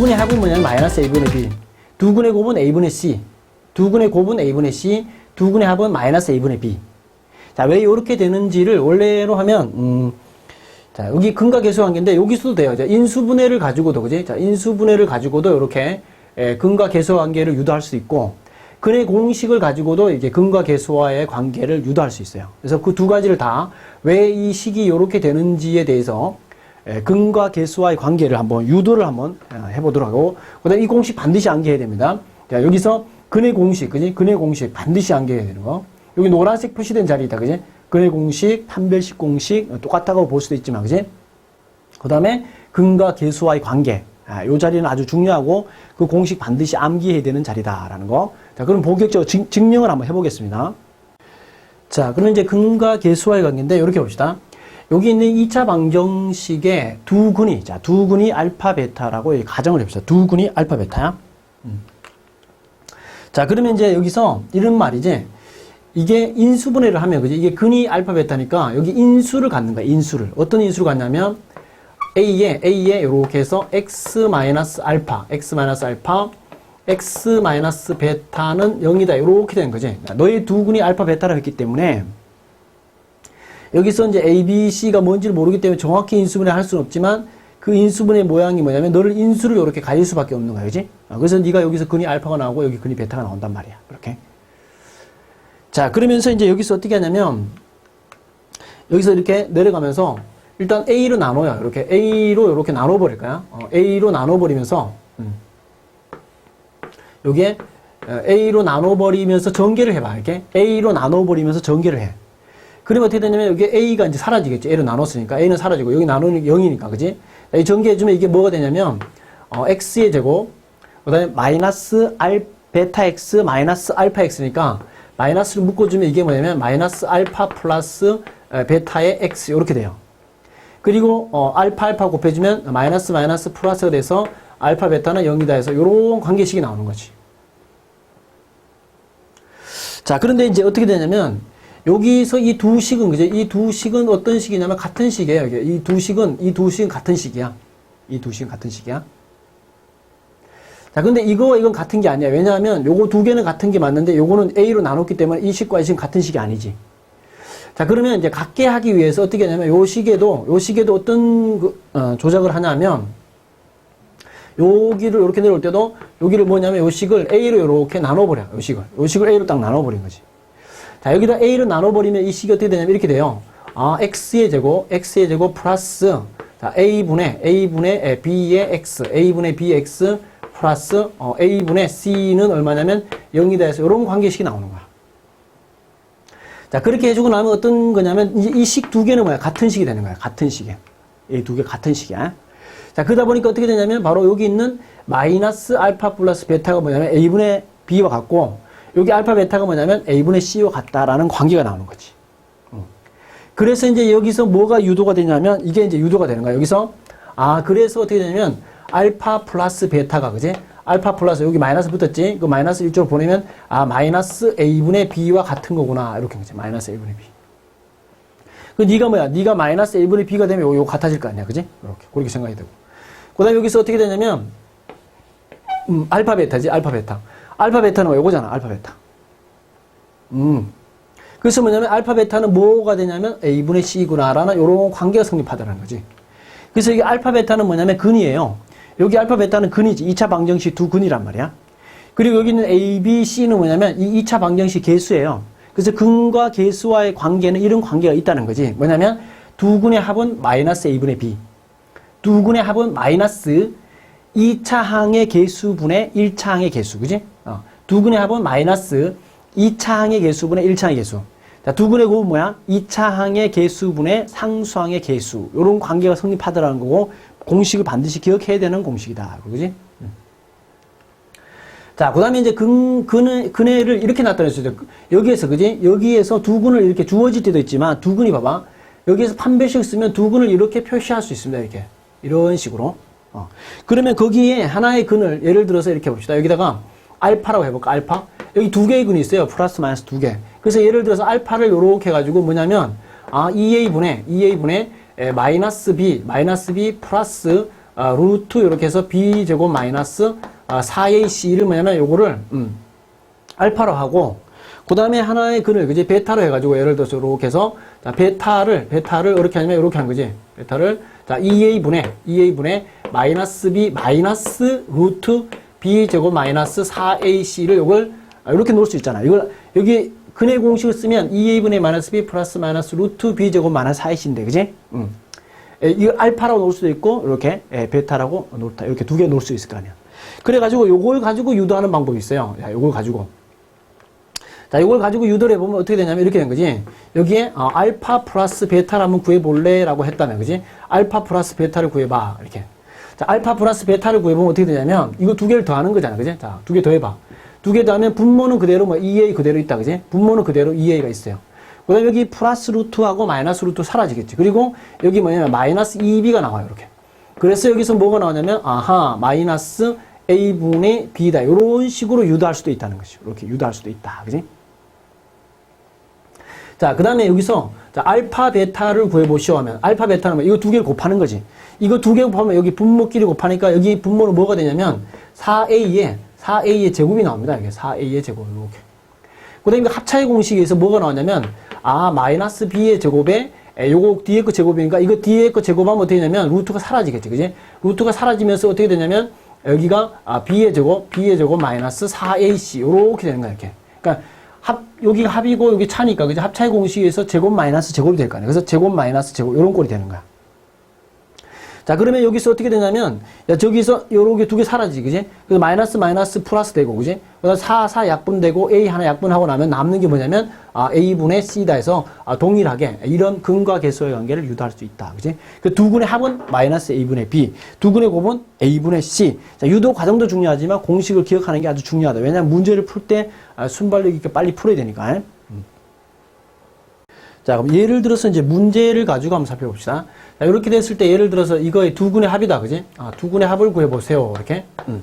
군의 합은 뭐냐면 마이너스 a분의 b. 두 군의 곱은 a분의 c. 두 군의 곱은 a분의 c. 두 군의 합은 마이너스 a분의 b. 자, 왜 이렇게 되는지를 원래로 하면, 음, 자, 여기 근과 계수 관계인데, 여기서도 돼요. 자, 인수분해를 가지고도, 그지? 자, 인수분해를 가지고도 이렇게, 에, 근과 계수 관계를 유도할 수 있고, 근의 공식을 가지고도 이제 근과 계수와의 관계를 유도할 수 있어요. 그래서 그 두 가지를 다 왜 이 식이 이렇게 되는지에 대해서 에, 근과 계수와의 관계를 한번 유도를 한번 어, 해보도록 하고, 그 다음에 이 공식 반드시 암기해야 됩니다. 자, 여기서 근의 공식, 그지? 근의 공식 반드시 암기해야 되는 거. 여기 노란색 표시된 자리다, 그지? 근의 공식, 판별식 공식, 어, 똑같다고 볼 수도 있지만, 그지? 그 다음에 근과 계수와의 관계. 아, 요 자리는 아주 중요하고 그 공식 반드시 암기해야 되는 자리다라는 거. 자, 그럼 본격적으로 증, 증명을 한번 해보겠습니다. 자, 그러면 이제 근과 계수와의 관계인데 이렇게 봅시다. 여기 있는 2차 방정식의 두 근이, 자, 두 근이 알파, 베타라고 이 가정을 해봅시다. 두 근이 알파, 베타야. 음. 자, 그러면 이제 여기서 이런 말이지. 이게 인수분해를 하면, 그지? 이게 근이 알파, 베타니까 여기 인수를 갖는 거야, 인수를. 어떤 인수를 갖냐면, A에, A에 이렇게 해서 X 마이너스 알파, X 마이너스 알파, X 마이너스 베타는 0이다. 이렇게 되는 거지. 너희 두 군이 알파, 베타라고 했기 때문에 여기서 이제 A, B, C가 뭔지를 모르기 때문에 정확히 인수분해 할 수는 없지만 그 인수분해 모양이 뭐냐면 너를 인수를 이렇게 가질 수밖에 없는 거야. 그지? 아, 그래서 네가 여기서 근이 알파가 나오고 여기 근이 베타가 나온단 말이야. 이렇게. 자, 그러면서 이제 여기서 어떻게 하냐면 여기서 이렇게 내려가면서 일단 A로 나눠요. 이렇게 A로 이렇게 나눠버릴 거야. 어, A로 나눠버리면서 음. 여기에 어, A로 나눠버리면서 전개를 해봐. 이렇게 A로 나눠버리면서 전개를 해. 그러면 어떻게 되냐면 여기 A가 이제 사라지겠죠. A로 나눴으니까 A는 사라지고 여기 나누는 0이니까 그지? 이 전개해주면 이게 뭐가 되냐면 어, X의 제곱 그 다음에 마이너스 알 베타 X 마이너스 알파 X니까 마이너스를 묶어주면 이게 뭐냐면 마이너스 알파 플러스 에, 베타의 X 이렇게 돼요. 그리고 어, 알파 알파 곱해주면 마이너스 마이너스 플러스가 돼서 알파 베타는 0이다 해서 이런 관계식이 나오는 거지. 자 그런데 이제 어떻게 되냐면 여기서 이 두 식은 그죠? 이 두 식은 어떤 식이냐면 같은 식이에요. 이 두 식은 이 두 식은 같은 식이야. 이 두 식은 같은 식이야. 자, 근데 이거 이건 같은 게 아니야. 왜냐하면 요거 두 개는 같은 게 맞는데 요거는 A로 나눴기 때문에 이 식과 이 식은 같은 식이 아니지. 자, 그러면 이제 같게 하기 위해서 어떻게 하냐면 요 식에도 요 식에도 어떤 그, 어, 조작을 하냐면 여기를 이렇게 내려올 때도 여기를 뭐냐면 요 식을 A로 이렇게 나눠버려. 요 식을. 요 식을 A로 딱 나눠버린 거지. 자, 여기다 A를 나눠버리면 이 식이 어떻게 되냐면 이렇게 돼요. 아, X의 제곱, X의 제곱 플러스, 자, A분의, A분의 B의 X, A분의 BX 플러스, 어, A분의 C는 얼마냐면 0이다 해서 이런 관계식이 나오는 거야. 자, 그렇게 해주고 나면 어떤 거냐면, 이식두 개는 뭐야? 같은 식이 되는 거야. 같은 식이야. 이 두 개 같은 식이야. 자, 그러다 보니까 어떻게 되냐면, 바로 여기 있는 마이너스 알파 플러스 베타가 뭐냐면 A분의 B와 같고, 여기 알파 베타가 뭐냐면 A분의 C와 같다라는 관계가 나오는 거지. 음. 그래서 이제 여기서 뭐가 유도가 되냐면 이게 이제 유도가 되는 거야. 여기서 아 그래서 어떻게 되냐면 알파 플러스 베타가 그지? 알파 플러스 여기 마이너스 붙었지? 그 마이너스 이쪽으로 보내면 아 마이너스 A분의 B와 같은 거구나 이렇게 거지. 마이너스 A분의 B. 그 네가 뭐야? 네가 마이너스 A분의 B가 되면 요, 요 같아질 거 아니야, 그지? 이렇게 그렇게 생각이 되고. 그다음에 여기서 어떻게 되냐면 음, 알파 베타지, 알파 베타. 알파 베타는 요거잖아, 알파 베타. 음. 그래서 뭐냐면 알파 베타는 뭐가 되냐면 A분의 C구나라는 요런 관계가 성립하다는 거지. 그래서 이게 알파 베타는 뭐냐면 근이에요. 여기 알파 베타는 근이지. 2차 방정식 두 근이란 말이야. 그리고 여기는 A, B, C는 뭐냐면 이 2차 방정식 개수예요. 그래서 근과 개수와의 관계는 이런 관계가 있다는 거지. 뭐냐면 두 근의 합은 마이너스 A분의 B. 두 근의 합은 마이너스 2차 항의 개수분의 1차 항의 개수. 그지? 어. 두 근의 합은 마이너스 2차 항의 개수분의 1차 항의 개수. 자, 두 근의 곱은 뭐야? 2차 항의 개수분의 상수항의 개수. 요런 관계가 성립하더라는 거고, 공식을 반드시 기억해야 되는 공식이다. 그지? 음. 자, 그 다음에 이제 근, 근의, 근해를 이렇게 나타냈어요. 여기에서, 그지? 여기에서 두 근을 이렇게 주어질 때도 있지만, 두 근이 봐봐. 여기에서 판별식 쓰면 두 근을 이렇게 표시할 수 있습니다. 이렇게. 이런 식으로. 어. 그러면 거기에 하나의 근을 예를 들어서 이렇게 봅시다. 여기다가 알파라고 해볼까? 알파? 여기 두 개의 근이 있어요. 플러스 마이너스 두 개. 그래서 예를 들어서 알파를 요렇게 해가지고 뭐냐면 아 2a분의 2a분의 마이너스 b 마이너스 b 플러스 아, 루트 이렇게 해서 b 제곱 마이너스 아, 4ac를 뭐냐면 요거를 음, 알파로 하고 그 다음에 하나의 근을 그지 베타로 해가지고 예를 들어서 이렇게 해서 자 베타를 베타를 이렇게 하면 이렇게 하는 거지 베타를 자 2a 분의 2a 분의 마이너스 b 마이너스 루트 b 제곱 마이너스 4ac를 요걸 아, 이렇게 놓을 수 있잖아 이걸 여기 근의 공식을 쓰면 2a 분의 마이너스 b 플러스 마이너스 루트 b 제곱 마이너스 4ac인데 그지? 음. 에, 이거 알파라고 놓을 수도 있고 이렇게 에, 베타라고 놓다 이렇게 두 개 놓을 수 있을 거 아니야. 그래가지고 요걸 가지고 유도하는 방법이 있어요. 자 요걸 가지고 자, 이걸 가지고 유도를 해보면 어떻게 되냐면 이렇게 된 거지. 여기에 어, 알파 플러스 베타를 한번 구해볼래? 라고 했다면, 그지? 알파 플러스 베타를 구해봐. 이렇게. 자, 알파 플러스 베타를 구해보면 어떻게 되냐면 이거 두 개를 더하는 거잖아. 그지? 자, 두 개 더 해봐. 두 개 더하면 분모는 그대로 뭐 2a 그대로 있다. 그지? 분모는 그대로 2a가 있어요. 그 다음에 여기 플러스 루트하고 마이너스 루트 사라지겠지. 그리고 여기 뭐냐면 마이너스 2b가 나와요. 이렇게. 그래서 여기서 뭐가 나오냐면 아하 마이너스 a분의 b다. 이런 식으로 유도할 수도 있다는 것이죠. 이렇게 유도할 수도 있다. 그지? 자, 그 다음에 여기서 자, 알파, 베타를 구해보시오 하면 알파, 베타는 뭐 이거 두 개를 곱하는 거지. 이거 두 개 곱하면 여기 분모끼리 곱하니까 여기 분모는 뭐가 되냐면 4a의 4a의 제곱이 나옵니다. 이게 4a의 제곱 이렇게. 그 다음에 합차의 공식에서 뭐가 나오냐면 아 마이너스 b의 제곱에 에, 요거 뒤에 거 제곱이니까 이거 뒤에 거 제곱하면 어떻게 되냐면 루트가 사라지겠지. 그지? 루트가 사라지면서 어떻게 되냐면 여기가 아, b의 제곱, b의 제곱 마이너스 4ac 요렇게 되는 거야. 이렇게. 그러니까 합, 여기가 합이고 여기 차니까 그죠? 합차의 공식에서 제곱 마이너스 제곱이 될 거 아니에요. 그래서 제곱 마이너스 제곱 이런 꼴이 되는 거야. 자 그러면 여기서 어떻게 되냐면 야 저기서 요렇게 두 개 사라지지 그지? 그래서 마이너스 마이너스 플러스 되고 그지? 그래서 4, 4 약분되고 A 하나 약분하고 나면 남는 게 뭐냐면 아, A분의 C다 해서 아, 동일하게 이런 근과 계수의 관계를 유도할 수 있다 그지? 그 두 군의 합은 마이너스 A분의 B 두 군의 곱은 A분의 C 자, 유도 과정도 중요하지만 공식을 기억하는 게 아주 중요하다 왜냐하면 문제를 풀때 아, 순발력 있게 빨리 풀어야 되니까 음. 자, 그럼 예를 들어서 이제 문제를 가지고 한번 살펴봅시다. 자, 이렇게 됐을 때 예를 들어서 이거의 두 군의 합이다. 그지? 아, 두 군의 합을 구해보세요. 이렇게. 음.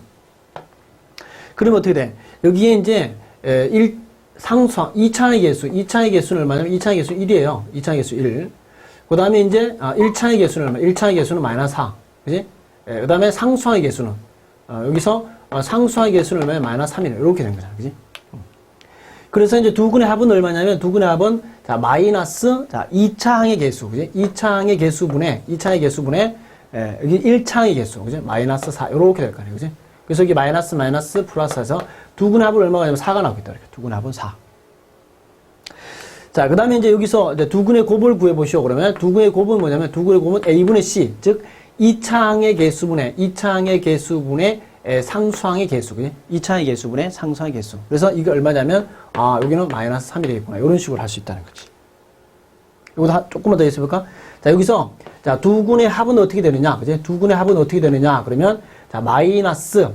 그러면 어떻게 돼? 여기에 이제, 에, 1, 상수항, 2차의 개수, 2차의 개수는 얼마냐면 2차의 개수 1이에요. 2차의 개수 1. 그 다음에 이제, 아, 1차의 개수는 얼마? 1차의 개수는 마이너스 4. 그지? 그 다음에 상수항의 개수는, 어, 여기서 어, 상수항의 개수는 얼마냐? 마이너스 3이네. 이렇게 된 거잖아. 그지? 그래서 이제 두 군의 합은 얼마냐면 두 군의 합은 자 마이너스 자 2차 항의 개수 그지 2차 항의 개수분의 2차 항의 개수분의 예, 여기 1차 항의 개수 그지 마이너스 4 이렇게 될 거 아니에요 그지 그래서 여기 마이너스 마이너스 플러스 해서 두 군의 합은 얼마가 되냐면 4가 나오겠다 이렇게 두 군의 합은 4. 자, 그 다음에 이제 여기서 이제 두 군의 곱을 구해보시오. 그러면 두 군의 곱은 뭐냐면 두 군의 곱은 A분의 C, 즉 2차항의 개수분의 2차항의 개수분의 에, 상수항의 개수, 그지? 2차의 개수분의 상수항의 개수. 그래서 이게 얼마냐면, 아, 여기는 마이너스 3이 되겠구나. 이런 식으로 할 수 있다는 거지. 이거 다 조금만 더 해볼까? 자, 여기서, 자, 두 군의 합은 어떻게 되느냐? 그지? 두 군의 합은 어떻게 되느냐? 그러면, 자, 마이너스,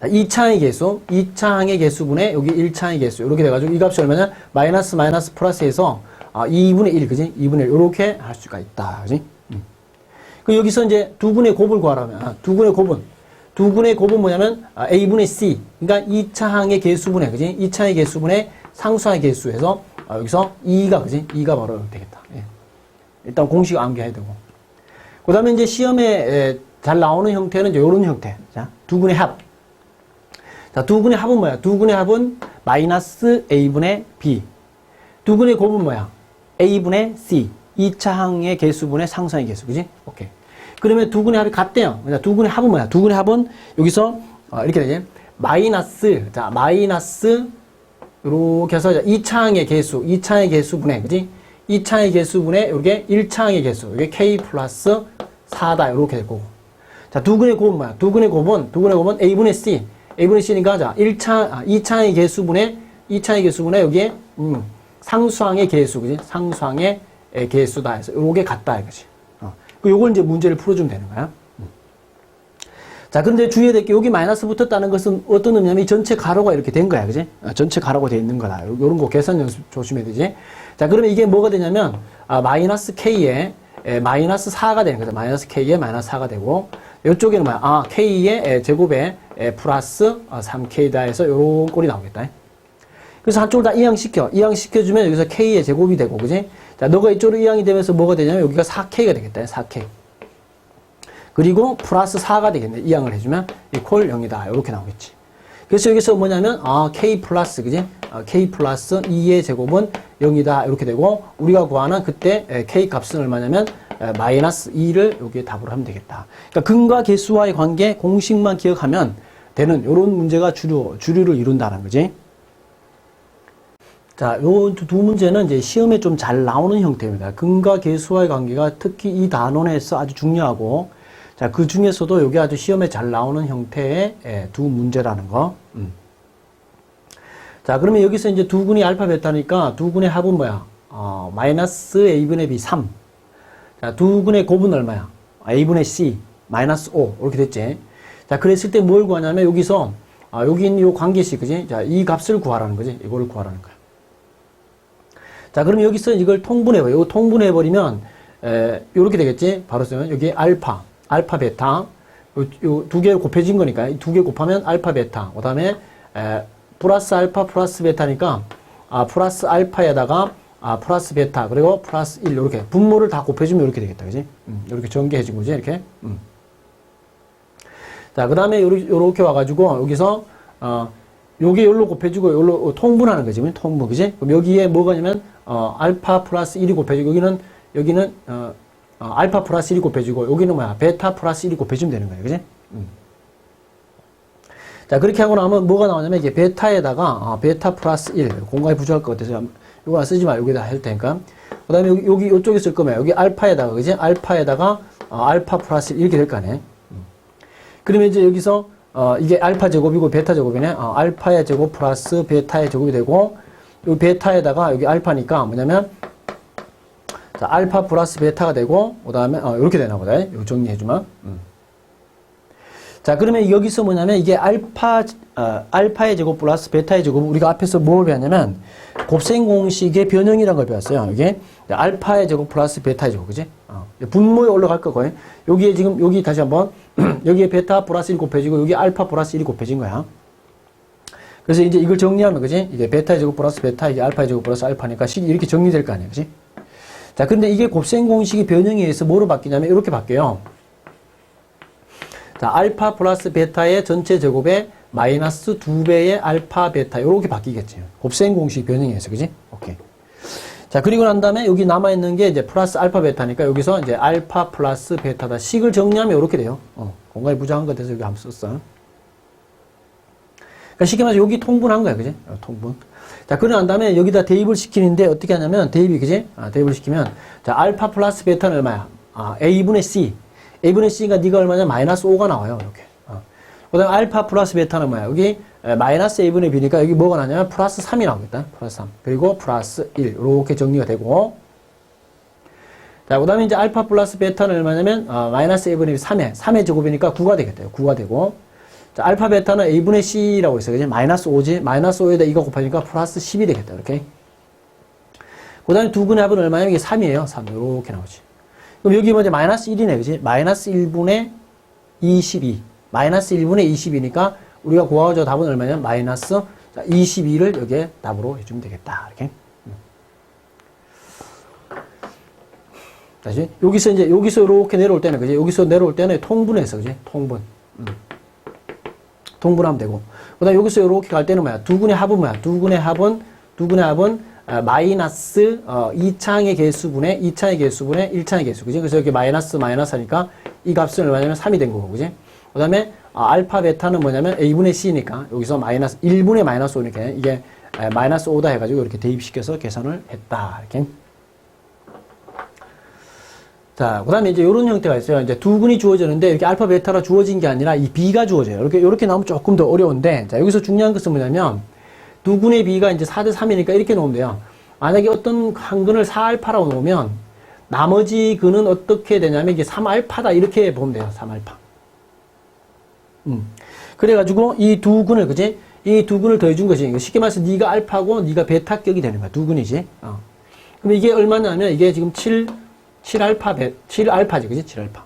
자, 2차의 개수, 2차항의 개수분의 여기 1차의 개수. 이렇게 돼가지고 이 값이 얼마냐? 마이너스 마이너스 플러스해서, 아, 2분의 1, 그지? 2분의 1, 이렇게 할 수가 있다. 그지? 음. 그 여기서 이제 두 군의 곱을 구하라면, 아, 두 군의 곱은, 두 군의 곱은 뭐냐면 아, A분의 C 그러니까 2차항의 개수분의 그지 2차의 개수분의 상수항의 개수에서 아, 여기서 2가 그지 2가 바로 되겠다 예. 일단 공식 암기해야 되고 그 다음에 이제 시험에 에, 잘 나오는 형태는 이제 이런 형태 자두 군의 합 자, 두 군의 합은 뭐야? 두 군의 합은 마이너스 A분의 B. 두 군의 곱은 뭐야? A분의 C. 2차항의 개수분의 상수항의 개수. 그지? 오케이. 그러면 두 군의 합이 같대요. 그러니까 두 군의 합은 뭐야? 두 군의 합은 여기서 어, 이렇게 되지. 마이너스 자 마이너스 이렇게 해서 2차항의 개수, 2차의 개수분의 그지? 2차의 개수분의 이게 1차항의 개수. 이게 k 플러스 4다 이렇게 될 거고. 자, 두 군의 곱은 뭐야? 두 군의 곱은 두 군의 곱은 a분의 c. a분의 c니까 자, 1차 아, 2차의 개수분의 2차의 개수분의 여기에 음, 상수항의 개수, 그지? 상수항의 에, 개수다 해서 요게 같다 이거지. 그 요걸 이제 문제를 풀어주면 되는 거야. 음. 자, 근데 주의해야 될 게 여기 마이너스 붙었다는 것은 어떤 의미냐면 이 전체 가로가 이렇게 된 거야. 그지? 어, 전체 가로가 돼 있는 거다. 요- 요런 거 계산 연습 조심해야 되지. 자, 그러면 이게 뭐가 되냐면, 아, 마이너스 K에 에, 마이너스 4가 되는 거죠. 마이너스 K에 마이너스 4가 되고, 요쪽에는 뭐야? 아, K의 에, 제곱에 에, 플러스 아, 3K다 해서 요런 꼴이 나오겠다. 그래서 한쪽을 다 이항시켜. 이항시켜주면 여기서 K의 제곱이 되고, 그지? 자, 너가 이쪽으로 이항이 되면서 뭐가 되냐면 여기가 4K가 되겠다. 4K. 그리고 플러스 4가 되겠네. 이항을 해주면 이퀄 0이다. 이렇게 나오겠지. 그래서 여기서 뭐냐면 아 k 플러스 그지? 아, k 플러스 2의 제곱은 0이다. 이렇게 되고 우리가 구하는 그때 에, k 값은 얼마냐면 에, 마이너스 2를 여기에 답으로 하면 되겠다. 그러니까 근과 개수와의 관계 공식만 기억하면 되는 이런 문제가 주류 주류를 이룬다는 거지. 자, 요 두 문제는 이제 시험에 좀 잘 나오는 형태입니다. 근과 계수와의 관계가 특히 이 단원에서 아주 중요하고, 자, 그 중에서도 여기 아주 시험에 잘 나오는 형태의 예, 두 문제라는 거. 음. 자, 그러면 여기서 이제 두 군이 알파 베타니까 두 군의 합은 뭐야? 어, 마이너스 a분의 b 3. 자, 두 군의 곱은 얼마야? a분의 c 마이너스 5 이렇게 됐지. 자, 그랬을 때 뭘 구하냐면 여기서 아, 여기 있는 요 관계식, 그지? 자, 이 값을 구하라는 거지. 이거를 구하라는 거야. 자, 그럼 여기서 이걸 통분해봐요. 이거 통분해버리면, 에, 요렇게 되겠지? 바로 쓰면, 여기 알파, 알파, 베타, 요, 요 두 개 곱해진 거니까, 이두개 곱하면 알파, 베타. 그 다음에, 에, 플러스 알파, 플러스 베타니까, 아, 플러스 알파에다가, 아, 플러스 베타, 그리고 플러스 1, 요렇게. 분모를 다 곱해주면 이렇게 되겠다. 그지? 음, 이렇게 전개해진 거지, 이렇게. 음. 자, 그 다음에 요렇게, 요렇게 와가지고, 여기서, 어, 요게 요로 곱해주고 요로 통분하는 거지. 통분, 그지? 그럼 여기에 뭐가 냐면 어, 알파 플러스 1이 곱해지고, 여기는, 여기는, 어, 어, 알파 플러스 1이 곱해지고, 여기는 뭐야? 베타 플러스 1이 곱해지면 되는 거야. 그지? 음. 자, 그렇게 하고 나면 뭐가 나오냐면, 이게 베타에다가, 어, 베타 플러스 1, 공간이 부족할 것 같아서, 이거 쓰지 말고 여기다 할 테니까. 그 다음에 여기, 여기, 요쪽에 쓸 거면, 여기 알파에다가, 그지? 알파에다가, 어, 알파 플러스 1 이렇게 될 거 아니에요? 음. 그러면 이제 여기서, 어, 이게 알파 제곱이고 베타 제곱이네. 어, 알파의 제곱 플러스 베타의 제곱이 되고, 요 베타에다가 여기 알파니까 뭐냐면, 자, 알파 플러스 베타가 되고, 그 다음에, 어, 이렇게 되나 보다. 요 정리해주면. 음. 자, 그러면 여기서 뭐냐면, 이게 알파, 어, 알파의 제곱 플러스 베타의 제곱, 우리가 앞에서 뭘 배웠냐면, 곱셈 공식의 변형이라는 걸 배웠어요. 이게 알파의 제곱 플러스 베타의 제곱, 그지? 어, 분모에 올라갈 거고 요. 여기에 지금, 여기 다시 한번, 여기에 베타 플러스 1 곱해지고, 여기 알파 플러스 1이 곱해진 거야. 그래서 이제 이걸 정리하면, 그지? 이게 베타의 제곱 플러스 베타, 이게 알파의 제곱 플러스 알파니까 식이 이렇게 정리될 거 아니에요. 그지? 자, 근데 이게 곱셈 공식이 변형에 의해서 뭐로 바뀌냐면, 이렇게 바뀌어요. 자, 알파 플러스 베타의 전체 제곱에 마이너스 2배의 알파 베타, 이렇게 바뀌겠죠. 곱셈 공식 변형에 의해서, 그지? 오케이. 자, 그리고 난 다음에 여기 남아있는 게 이제 플러스 알파 베타니까 여기서 이제 알파 플러스 베타다. 식을 정리하면 이렇게 돼요. 어, 공간이 부족한 것 같아서 여기 한번 썼어. 그러니까 쉽게 말해서 여기 통분한 거야, 그지? 어, 통분. 자, 그러고 난 다음에 여기다 대입을 시키는데 어떻게 하냐면 대입이, 그지? 아, 대입을 시키면 자, 알파 플러스 베타는 얼마야? 아, A분의 C. A분의 C가 네가 얼마냐? 마이너스 5가 나와요, 이렇게. 어. 그 다음에 알파 플러스 베타는 뭐야? 여기 에, 마이너스 A분의 B니까 여기 뭐가 나냐면 플러스 3이 나오겠다. 플러스 3. 그리고 플러스 1. 이렇게 정리가 되고. 자, 그 다음에 이제 알파 플러스 베타는 얼마냐면, 어, 마이너스 A분의 3의, 3의 제곱이니까 9가 되겠다. 9가 되고. 자, 알파 베타는 A분의 C라고 있어요. 그지? 마이너스 5지? 마이너스 5에다 2가 곱하니까 플러스 10이 되겠다. 이렇게. 그 다음에 두 분의 합은 얼마냐? 이게 3이에요. 3. 이렇게 나오지. 그럼 여기 먼저 마이너스 1이네. 그지? 마이너스 1분의 22. 마이너스 1분의 22니까 우리가 구하고자 답은 얼마냐면 마이너스 22를 여기에 답으로 해주면 되겠다. 이렇게. 음. 다시 여기서 이제 여기서 이렇게 내려올 때는 그지? 여기서 내려올 때는 통분해서 그지? 통분. 음. 통분하면 되고. 그다음 여기서 이렇게 갈 때는 뭐야? 두 군의 합은 뭐야? 두 군의 합은 두 군의 합은 아, 마이너스 어, 2창의 개수분의 2창의 개수분의 1창의 개수. 그지? 그래서 여기 마이너스 마이너스 하니까 이 값은 얼마냐면 3이 된 거고. 그지? 그 다음에 아, 알파 베타는 뭐냐면 a분의 c니까 여기서 마이너스 1분의 마이너스 5니까 이게 에, 마이너스 5다 해가지고 이렇게 대입시켜서 계산을 했다. 이렇게. 자, 그 다음에 이제 이런 형태가 있어요. 이제 두 군이 주어졌는데 이렇게 알파 베타가 주어진 게 아니라 이 b가 주어져요. 이렇게, 이렇게 나오면 조금 더 어려운데, 자, 여기서 중요한 것은 뭐냐면 두 군의 b가 이제 4대 3이니까 이렇게 놓으면 돼요. 만약에 어떤 한 근을 4알파라고 놓으면 나머지 근은 어떻게 되냐면 이게 3알파다 이렇게 보면 돼요. 3알파. 음. 그래가지고 이두 근을, 그지? 이두 근을 더해준 것이, 쉽게 말해서 네가 알파고 네가 베타격이 되는 거야. 두 근이지. 어. 그럼 이게 얼마냐면 이게 지금 7, 7알파, 베, 7알파지, 그지? 7알파.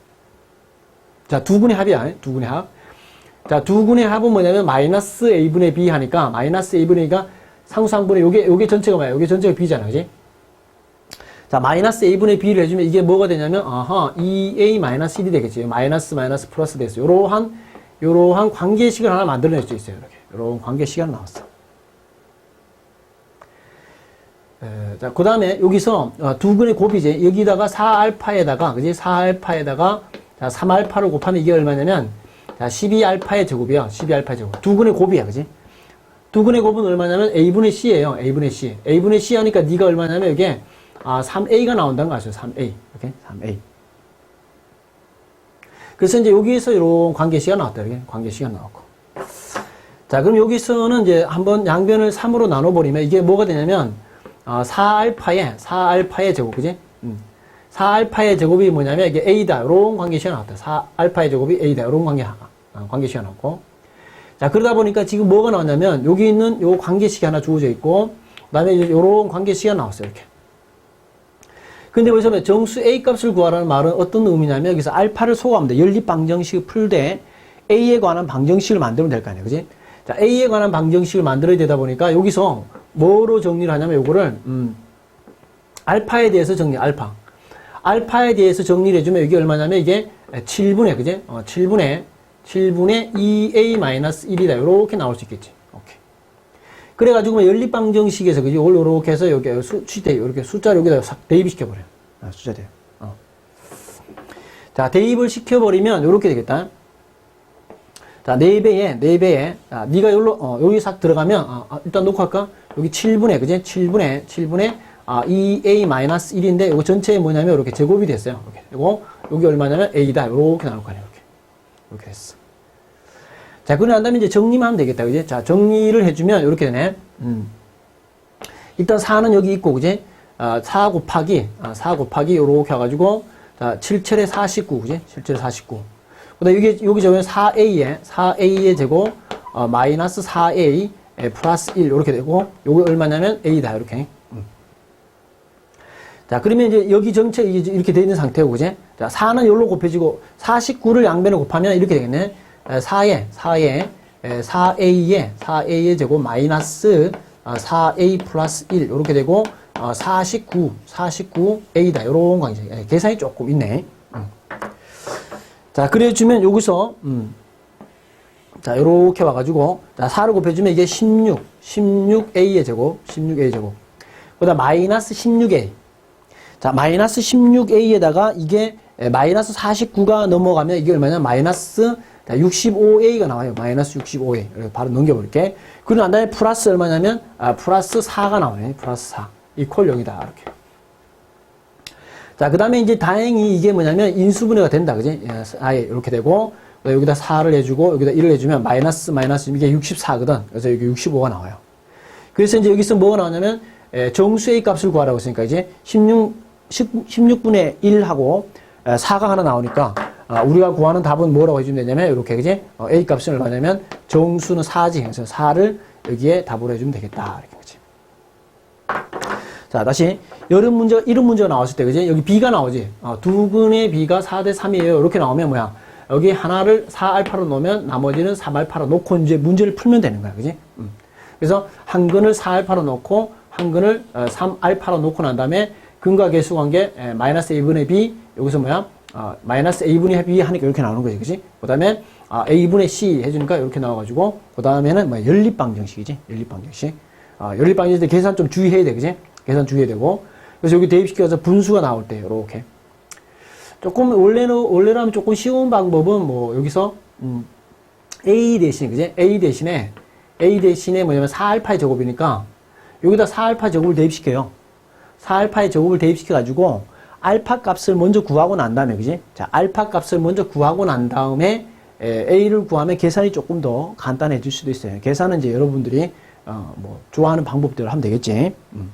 자, 두 군의 합이야. 두 군의 합. 자, 두 군의 합은 뭐냐면 마이너스 a분의 b 하니까 마이너스 a분의 2가 상수항분의 요게, 요게 전체가 뭐야? 요게 전체가 b잖아, 그지? 자, 자, 마이너스 a분의 b를 해 주면 이게 뭐가 되냐면, 아하, 2a 마이너스 1이 되겠지. 마이너스 마이너스 플러스 됐어. 요러한, 요러한 관계식을 하나 만들어낼 수 있어요. 이렇게. 요런 관계식이 하나 나왔어. 에, 자, 그 다음에 여기서 어, 두 근의 곱이지. 여기다가 4알파에다가, 그지? 4알파에다가, 자, 3알파를 곱하면 이게 얼마냐면, 자, 12알파의 제곱이야. 12알파의 제곱. 두 근의 곱이야. 그지? 두 근의 곱은 얼마냐면 a분의 c예요. a분의 c. a분의 c 하니까 네가 얼마냐면 이게 아, 3a가 나온다는 거 아시죠? 3a. 이렇게 3a. 그래서 이제 여기에서 이런 관계식이 나왔다. 이렇게 관계식이 나왔고. 자, 그럼 여기서는 이제 한번 양변을 3으로 나눠버리면 이게 뭐가 되냐면 아, 4알파의 4알파의 제곱, 그지? 음. 4알파의 제곱이 뭐냐면 이게 a다. 이런 관계식이 나왔다. 4알파의 제곱이 a다. 이런 관계 아, 관계식이 나왔고. 자, 그러다 보니까 지금 뭐가 나왔냐면, 여기 있는 요 관계식이 하나 주어져 있고, 그 다음에 요런 관계식이 나왔어요, 이렇게. 근데 여기서 뭐 정수 A 값을 구하라는 말은 어떤 의미냐면, 여기서 알파를 소거하면 돼. 연립 방정식을 풀 때, A에 관한 방정식을 만들면 될 거 아니에요, 그지? 자, A에 관한 방정식을 만들어야 되다 보니까, 여기서 뭐로 정리를 하냐면, 요거를, 음, 알파에 대해서 정리, 알파. 알파에 대해서 정리를 해주면, 이게 얼마냐면, 이게 7분의, 그지? 어, 7분의 7분의 2a-1이다. 이렇게 나올 수 있겠지. 그래가지고 뭐 연립방정식에서 그지? 이걸 이렇게 해서 여기 수, 대 이렇게 숫자를 여기다 싹 대입 시켜버려. 아, 숫자 대. 어. 자, 대입을 시켜버리면 이렇게 되겠다. 자, 4배에, 4배에, 자, 니가 여기로, 어, 여기 싹 들어가면, 아, 아, 일단 놓고 할까? 여기 7분의, 그지? 7분의, 7분의, 아, 2a-1인데, 이거 전체에 뭐냐면, 이렇게 제곱이 됐어요. 이렇게. 이거, 여기 얼마냐면, a다. 이렇게 나올 거 아니에요. 이렇게. 이렇게 됐어. 자, 그러고 난 다음에 이제 정리만 하면 되겠다. 그지? 자, 정리를 해주면 이렇게 되네. 음. 일단 4는 여기 있고, 그지? 아, 4 곱하기, 아, 4 곱하기, 이렇게 해가지고, 자, 7철에 49, 그지? 7철에 49. 그 다음에 여기, 여기 적으면 4a에, 4a의 제곱, 어, 마이너스 4a, 에, 플러스 1, 이렇게 되고, 요게 얼마냐면 a다, 이렇게. 음. 자, 그러면 이제 여기 전체 이렇게 되어 있는 상태고, 그지? 자, 4는 여기로 곱해지고, 49를 양변에 곱하면 이렇게 되겠네. 4에, 4에, 4a에, 4a의 제곱 마이너스 4a 플러스 1, 이렇게 되고, 49, 49a다. 요런 관계. 예, 계산이 조금 있네. 음. 자, 그래주면 여기서, 음. 자, 요렇게 와가지고, 자, 4를 곱해주면 이게 16, 16a의 제곱, 16a 제곱. 그 다음 마이너스 16a. 자, 마이너스 16a에다가 이게 마이너스 49가 넘어가면 이게 얼마냐? 마이너스 65a가 나와요. 마이너스 65a. 이렇게 바로 넘겨볼게. 그리고 난 다음에 플러스 얼마냐면, 아, 플러스 4가 나오네. 플러스 4. 이퀄 0이다. 이렇게. 자, 그 다음에 이제 다행히 이게 뭐냐면 인수분해가 된다. 그지? 아예 이렇게 되고, 여기다 4를 해주고, 여기다 1을 해주면 마이너스, 마이너스, 이게 64거든. 그래서 여기 65가 나와요. 그래서 이제 여기서 뭐가 나오냐면, 정수 A 값을 구하라고 했으니까 이제 16, 16분의 1하고 4가 하나 나오니까 아, 우리가 구하는 답은 뭐라고 해주면 되냐면 이렇게 그지 어, A 값은 얼마냐면 정수는 4지 그래서 4를 여기에 답으로 해주면 되겠다. 이렇게 그지 자 다시 여름 문제 이런 문제가 나왔을 때 그지? 여기 B가 나오지? 어, 두 근의 B가 4대 3이에요. 이렇게 나오면 뭐야? 여기 하나를 4알파로 놓으면 나머지는 3알파로 놓고 이제 문제를 풀면 되는 거야. 그지? 음. 그래서 한 근을 4알파로 놓고 한 근을 3알파로 놓고 난 다음에 근과 계수 관계 마이너스 a분의 b 여기서 뭐야 아, 마이너스 a분의 b 하니까 이렇게 나오는 거지 그지? 그 다음에 아, a분의 c 해주니까 이렇게 나와가지고 그 다음에는 뭐 연립방정식이지 연립방정식. 아, 연립방정식 계산 좀 주의해야 돼 그지? 계산 주의해야 되고. 그래서 여기 대입시켜서 분수가 나올 때 이렇게. 조금 원래는 원래라면 조금 쉬운 방법은 뭐 여기서 음, a 대신 그지? A 대신에 a 대신에 뭐냐면 4알파의 제곱이니까 여기다 4알파 제곱을 대입시켜요. 4알파의 제곱을 대입시켜가지고 알파 값을 먼저 구하고 난 다음에 그지? 자, 알파 값을 먼저 구하고 난 다음에 에, a를 구하면 계산이 조금 더 간단해질 수도 있어요. 계산은 이제 여러분들이 어, 뭐 좋아하는 방법대로 하면 되겠지. 음.